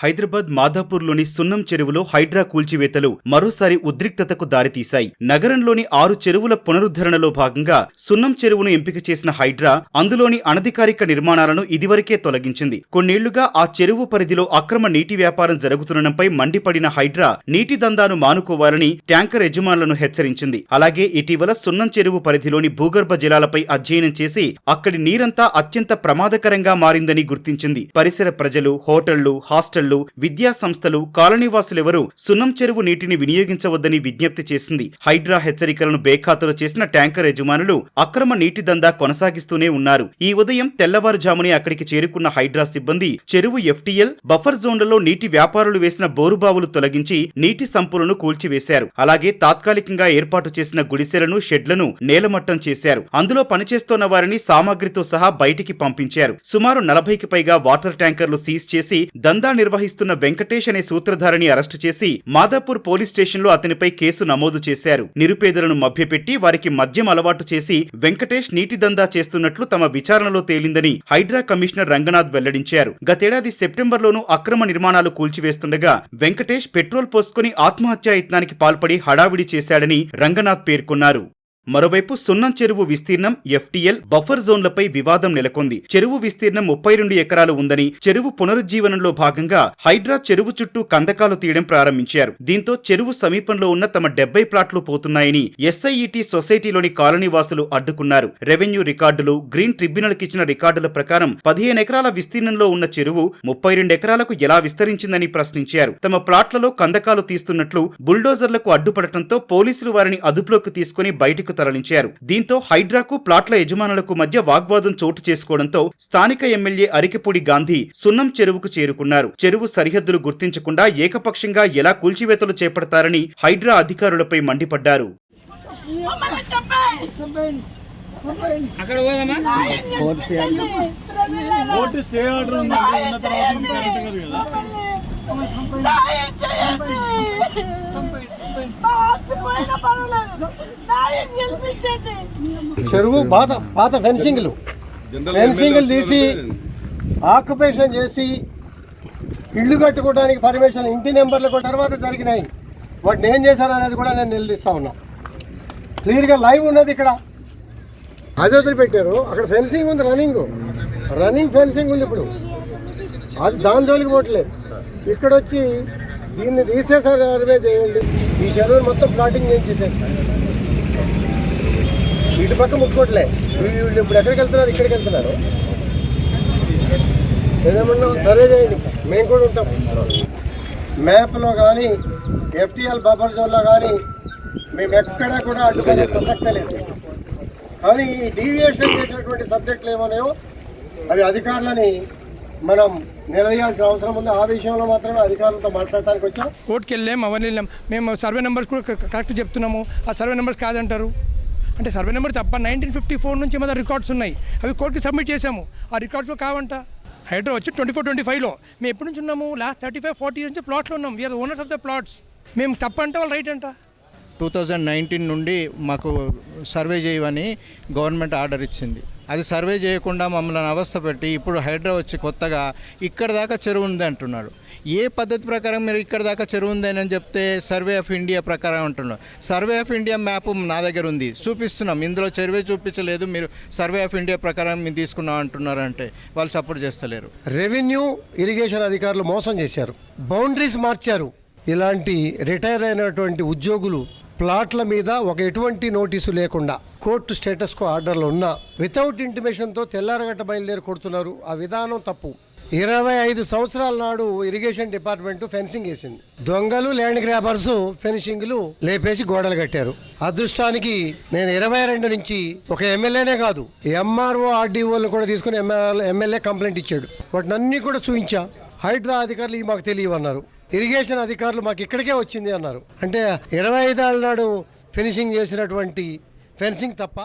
హైదరాబాద్ మాధాపూర్లోని సున్నం చెరువులో హైడ్రా కూల్చివేతలు మరోసారి ఉద్రిక్తతకు దారితీశాయి. నగరంలోని ఆరు చెరువుల పునరుద్ధరణలో భాగంగా సున్నం చెరువును ఎంపిక చేసిన హైడ్రా అందులోని అనధికారిక నిర్మాణాలను ఇదివరకే తొలగించింది. కొన్నేళ్ళుగా ఆ చెరువు పరిధిలో అక్రమ నీటి వ్యాపారం జరుగుతుండటంపై మండిపడిన హైడ్రా నీటి దందాను మానుకోవాలని ట్యాంకర్ యజమానులను హెచ్చరించింది. అలాగే ఇటీవల సున్నం చెరువు పరిధిలోని భూగర్భ జలాలపై అధ్యయనం చేసి అక్కడి నీరంతా అత్యంత ప్రమాదకరంగా మారిందని గుర్తించింది. పరిసర ప్రజలు హోటళ్ళు హాస్టళ్ళు విద్యా సంస్థలు కాలనీవాసులెవరూ సున్నం చెరువు నీటిని వినియోగించవద్దని విజ్ఞప్తి చేసింది. హైడ్రా హెచ్చరికలను బేఖాతరు చేసిన ట్యాంకర్ యజమానులు అక్రమ నీటి దందా కొనసాగిస్తూనే ఉన్నారు. ఈ ఉదయం తెల్లవారుజామునే అక్కడికి చేరుకున్న హైడ్రా సిబ్బంది చెరువు ఎఫ్టీఎల్ బఫర్ జోన్లలో నీటి వ్యాపారులు వేసిన బోరుబావులు తొలగించి నీటి సంపులను కూల్చివేశారు. అలాగే తాత్కాలికంగా ఏర్పాటు చేసిన గుడిసెలను షెడ్లను నేలమట్టం చేశారు. అందులో పనిచేస్తున్న వారిని సామాగ్రితో సహా బయటికి పంపించారు. సుమారు నలభైకి పైగా వాటర్ ట్యాంకర్లు సీజ్ చేసి దందా నిర్వహిస్తున్న వెంకటేష్ అనే సూత్రధారిని అరెస్టు చేసి మాదాపూర్ పోలీస్ స్టేషన్లో అతనిపై కేసు నమోదు చేశారు. నిరుపేదలను మభ్యపెట్టి వారికి మద్యం అలవాటు చేసి వెంకటేష్ నీటి దందా చేస్తున్నట్లు తమ విచారణలో తేలిందని హైడ్రా కమిషనర్ రంగనాథ్ వెల్లడించారు. గతేడాది సెప్టెంబర్లోనూ అక్రమ నిర్మాణాలు కూల్చివేస్తుండగా వెంకటేష్ పెట్రోల్ పోసుకుని ఆత్మహత్యా యత్నానికి పాల్పడి హడావిడి చేశాడని రంగనాథ్ పేర్కొన్నారు. మరోవైపు సున్నం చెరువు విస్తీర్ణం ఎఫ్టీఎల్ బఫర్ జోన్లపై వివాదం నెలకొంది. చెరువు విస్తీర్ణం ముప్పై రెండు ఎకరాలు ఉందని చెరువు పునరుజ్జీవనంలో భాగంగా హైడ్రా చెరువు చుట్టూ కందకాలు తీయడం ప్రారంభించారు. దీంతో చెరువు సమీపంలో ఉన్న తమ డెబ్బై ప్లాట్లు పోతున్నాయని ఎస్ఐఈటి సొసైటీలోని కాలనీవాసులు అడ్డుకున్నారు. రెవెన్యూ రికార్డులు గ్రీన్ ట్రిబ్యునల్కి ఇచ్చిన రికార్డుల ప్రకారం పదిహేను ఎకరాల విస్తీర్ణంలో ఉన్న చెరువు ముప్పై రెండు ఎకరాలకు ఎలా విస్తరించిందని ప్రశ్నించారు. తమ ప్లాట్లలో కందకాలు తీస్తున్నట్లు బుల్డోజర్లకు అడ్డుపడటంతో పోలీసులు వారిని అదుపులోకి తీసుకుని బయటకు తరలించారు. దీంతో హైడ్రాకు ప్లాట్ల యజమానులకు మధ్య వాగ్వాదం చోటు చేసుకోవడంతో స్థానిక ఎమ్మెల్యే అరికెపూడి గాంధీ సున్నం చెరువుకు చేరుకున్నారు. చెరువు సరిహద్దులు గుర్తించకుండా ఏకపక్షంగా ఎలా కూల్చివేతలు చేపడతారని హైడ్రా అధికారులపై మండిపడ్డారు. అక్కడ చెరువు పాత పాత ఫెన్సింగ్లు. ఫెన్సింగ్లు తీసి ఆక్యుపేషన్ చేసి ఇల్లు కట్టుకోవడానికి పర్మిషన్ ఇంటి నెంబర్లు కూడా తర్వాత జరిగినాయి. వాటిని ఏం చేశారు అనేది కూడా నేను నిలదీస్తా ఉన్నా. క్లియర్గా లైవ్ ఉన్నది ఇక్కడ. అది వదిలిపెట్టారు అక్కడ ఫెన్సింగ్ ఉంది రన్నింగ్. రన్నింగ్ ఫెన్సింగ్ ఉంది ఇప్పుడు. అది దాని జోలికి పోవట్లేదు. ఇక్కడ వచ్చి దీన్ని రీసేసర్ సర్వే చేయండి ఈ చెరువుని మొత్తం ప్లాటింగ్ చేసేసారు ఇటు పక్క ముట్టుకోవట్లే వీళ్ళు ఇప్పుడు ఎక్కడికి వెళ్తున్నారు? ఇక్కడికి వెళ్తున్నారు. ఏదేమన్నా సర్వే చేయండి మేము కూడా ఉంటాం. మ్యాప్లో కానీ ఎఫ్టీఎల్ బఫర్ జోన్లో కానీ మేము ఎక్కడా కూడా అడ్డుకునే ప్రసక్తే లేదు. కానీ ఈ డీవియేషన్ చేసినటువంటి సబ్జెక్టులు ఏమన్నాయో అవి అధికారులని మనం నిలదీయాల్సిన అవసరం ఉంది. ఆ విషయంలో మాత్రమే అధికారులతో మాట్లాడటానికి వచ్చాం. కోర్టుకి వెళ్ళాం అవన్నీ వెళ్ళాం మేము సర్వే నెంబర్స్ కూడా క- కరెక్ట్ చెప్తున్నాము. ఆ సర్వే నెంబర్స్ కాదంటారు. అంటే సర్వే నెంబర్ తప్ప నైన్టీన్ ఫిఫ్టీ ఫోర్ నుంచి మన రికార్డ్స్ ఉన్నాయి. అవి కోర్టుకి సబ్మిట్ చేసాము ఆ రికార్డ్స్ కావంట. హైడ్రో వచ్చి ట్వంటీ ఫోర్ ట్వంటీ ఫైవ్లో. మేము ఎప్పటి నుంచి ఉన్నాము? లాస్ట్ థర్టీ ఫైవ్ ఫార్టీ నుంచి ప్లాట్లో ఉన్నాం. We are owners of the plots మేము తప్ప అంటే వాళ్ళు రైట్ అంట. టూ థౌజండ్ నైన్టీన్ నుండి మాకు సర్వే చేయమని గవర్నమెంట్ ఆర్డర్ ఇచ్చింది. అది సర్వే చేయకుండా మమ్మల్ని అవస్థ పెట్టి ఇప్పుడు హైడ్రా వచ్చి కొత్తగా ఇక్కడ దాకా చెరువు ఉంది అంటున్నాడు ఏ పద్ధతి ప్రకారం మీరు ఇక్కడ దాకా చెరువు ఉందని అని చెప్తే సర్వే ఆఫ్ ఇండియా ప్రకారం అంటున్నారు. సర్వే ఆఫ్ ఇండియా మ్యాప్ నా దగ్గర ఉంది. చూపిస్తున్నాం. ఇందులో చెరువే చూపించలేదు. మీరు సర్వే ఆఫ్ ఇండియా ప్రకారం మేము తీసుకున్నాం అంటున్నారంటే వాళ్ళు సపోర్ట్ చేస్తలేరు. రెవెన్యూ ఇరిగేషన్ అధికారులు మోసం చేశారు. బౌండరీస్ మార్చారు. ఇలాంటి రిటైర్ అయినటువంటి ఉద్యోగులు ప్లాట్ల మీద ఒక ఎటువంటి నోటీసు లేకుండా కోర్టు స్టేటస్కు ఆర్డర్లు ఉన్నా వితౌట్ ఇంటిమేషన్తో తెల్లారగట్ట బయలుదేరి కొడుతున్నారు. ఆ విధానం తప్పు. ఇరవై ఐదు సంవత్సరాల నాడు ఇరిగేషన్ డిపార్ట్మెంట్ ఫెన్సింగ్ వేసింది. దొంగలు ల్యాండ్ గ్రాబర్స్ ఫెన్సింగ్లు లేపేసి గోడలు కట్టారు. అదృష్టానికి నేను ఇరవై రెండు నుంచి ఒక ఎమ్మెల్యేనే కాదు ఎంఆర్ఓ ఆర్డీఓలను కూడా తీసుకుని ఎమ్మెల్యే కంప్లైంట్ ఇచ్చాడు. వాటిని అన్ని కూడా చూపించా హైడ్రా అధికారులు మాకు తెలియవన్నారు. ఇరిగేషన్ అధికారులు మాకు ఇక్కడికే వచ్చింది అన్నారు. అంటే ఇరవై ఐదేళ్ళ నాడు ఫినిషింగ్ చేసినటువంటి ఫెన్సింగ్ తప్ప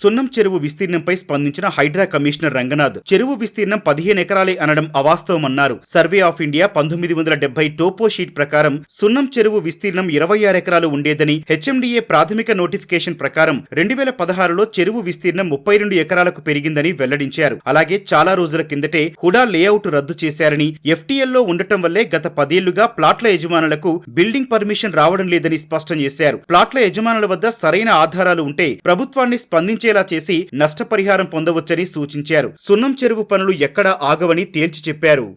సున్నం చెరువు విస్తీర్ణంపై స్పందించిన హైడ్రా కమిషనర్ రంగనాథ్ చెరువు విస్తీర్ణం పదిహేను ఎకరాలే అనడం అవాస్తవమన్నారు. సర్వే ఆఫ్ ఇండియా పంతొమ్మిది వందల డెబ్బై టోపో షీట్ ప్రకారం సున్నం చెరువు విస్తీర్ణం ఇరవై ఆరు ఎకరాలు ఉండేదని హెచ్ఎండిఏ ప్రాథమిక నోటిఫికేషన్ ప్రకారం రెండు వేల పదహారులో చెరువు విస్తీర్ణం ముప్పై రెండు ఎకరాలకు పెరిగిందని వెల్లడించారు. అలాగే చాలా రోజుల కిందటే హుడా లేఅవుట్ రద్దు చేశారని ఎఫ్టీఎల్లో ఉండటం వల్లే గత పదేళ్ళుగా ప్లాట్ల యజమానులకు బిల్డింగ్ పర్మిషన్ రావడం లేదని స్పష్టం చేశారు. ప్లాట్ల యజమానుల వద్ద సరైన ఆధారాలు ఉంటే ప్రభుత్వాన్ని వచ్చేలా చేసి నష్టపరిహారం పొందవచ్చని సూచించారు. సున్నం చెరువు పనులు ఎక్కడా ఆగవని తేల్చి చెప్పారు.